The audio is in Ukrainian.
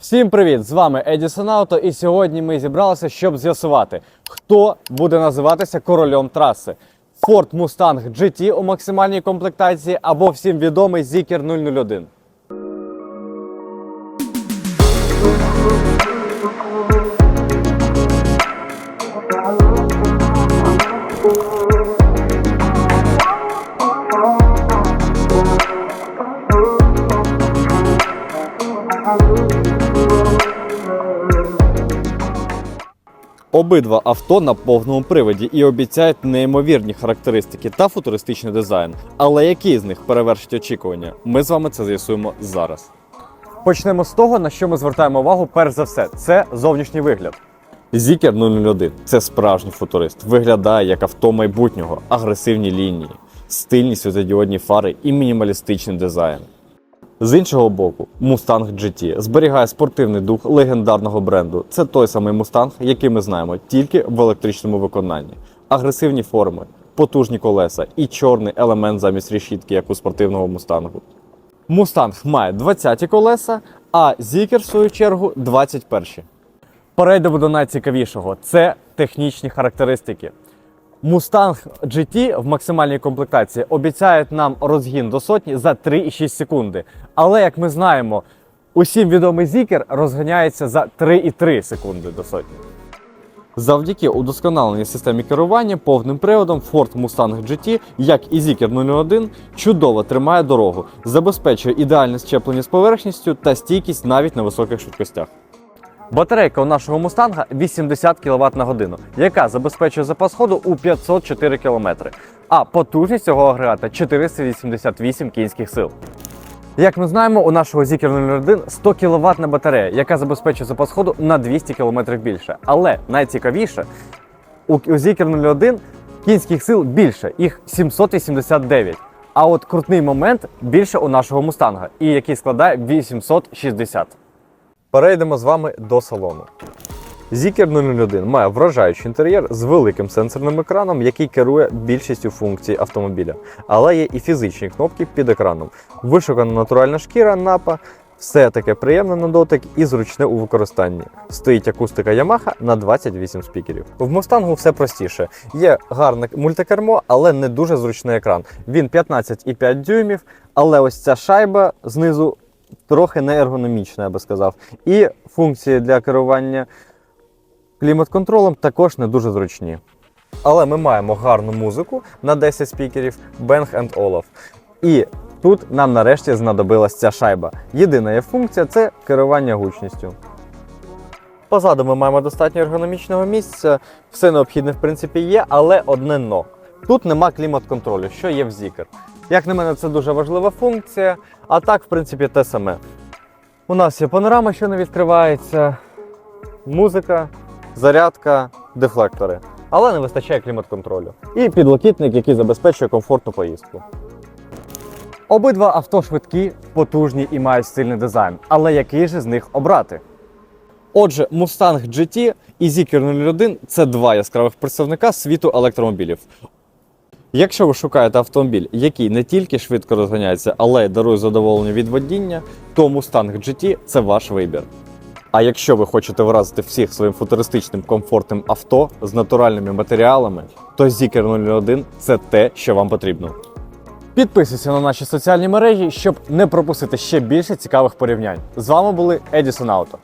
Всім привіт! З вами Едісон Ауто, і сьогодні ми зібралися, щоб з'ясувати, хто буде називатися королем траси. Ford Mustang GT у максимальній комплектації або всім відомий Zikr 001. Обидва авто на повному приводі і обіцяють неймовірні характеристики та футуристичний дизайн. Але який з них перевершить очікування? Ми з вами це з'ясуємо зараз. Почнемо з того, на що ми звертаємо увагу перш за все, це зовнішній вигляд. Zikr 001 – це справжній футурист. Виглядає як авто майбутнього, агресивні лінії, стильні світодіодні фари і мінімалістичний дизайн. З іншого боку, Mustang GT зберігає спортивний дух легендарного бренду. Це той самий Mustang, який ми знаємо, тільки в електричному виконанні. Агресивні форми, потужні колеса і чорний елемент замість решітки, як у спортивного Мустангу. Mustang має 20-ті колеса, а Zikr, в свою чергу, 21-ші. Перейдемо до найцікавішого це технічні характеристики. Mustang GT в максимальній комплектації обіцяють нам розгін до сотні за 3,6 секунди. Але як ми знаємо, усім відомий Zikr розганяється за 3,3 секунди до сотні. Завдяки удосконаленій системі керування повним приводом Ford Mustang GT, як і Zikr 01, чудово тримає дорогу, забезпечує ідеальне щеплення з поверхністю та стійкість навіть на високих швидкостях. Батарейка у нашого мустанга 80 кВт на годину, яка забезпечує запас ходу у 504 км, а потужність цього агрегата 488 кінських сил. Як ми знаємо, у нашого Zikr 01 100 кВт батарея, яка забезпечує запас ходу на 200 км більше. Але найцікавіше, у Zikr 01 кінських сил більше, їх 789. А от крутний момент більше у нашого мустанга, і який складає 860. Перейдемо з вами до салону. Zikr 001 має вражаючий інтер'єр з великим сенсорним екраном, який керує більшістю функцій автомобіля. Але є і фізичні кнопки під екраном. Вишукана натуральна шкіра напа, все таке приємне на дотик і зручне у використанні. Стоїть акустика Yamaha на 28 спікерів. В Мустангу все простіше. Є гарне мультикермо, але не дуже зручний екран. Він 15,5 дюймів, але ось ця шайба знизу трохи неергономічна, я би сказав. І функції для керування клімат-контролем також не дуже зручні. Але ми маємо гарну музику на 10 спікерів Bang Olufsen. І тут нам нарешті знадобилась ця шайба. Єдина є функція це керування гучністю. Позаду ми маємо достатньо ергономічного місця, все необхідне в принципі є, але одне но. Тут нема клімат-контролю, що є в Zikr. Як на мене, це дуже важлива функція, а так, в принципі, те саме. У нас є панорама, що не відкривається, музика, зарядка, дефлектори. Але не вистачає клімат-контролю. І підлокітник, який забезпечує комфортну поїздку. Обидва авто швидкі, потужні і мають стильний дизайн. Але який же з них обрати? Отже, Mustang GT і Zikr 01 це два яскравих представника світу електромобілів. Якщо ви шукаєте автомобіль, який не тільки швидко розганяється, але й дарує задоволення від водіння, то Mustang GT це ваш вибір. А якщо ви хочете вразити всіх своїм футуристичним комфортним авто з натуральними матеріалами, то Zikr 01 це те, що вам потрібно. Підписуйся на наші соціальні мережі, щоб не пропустити ще більше цікавих порівнянь. З вами були Edison Auto.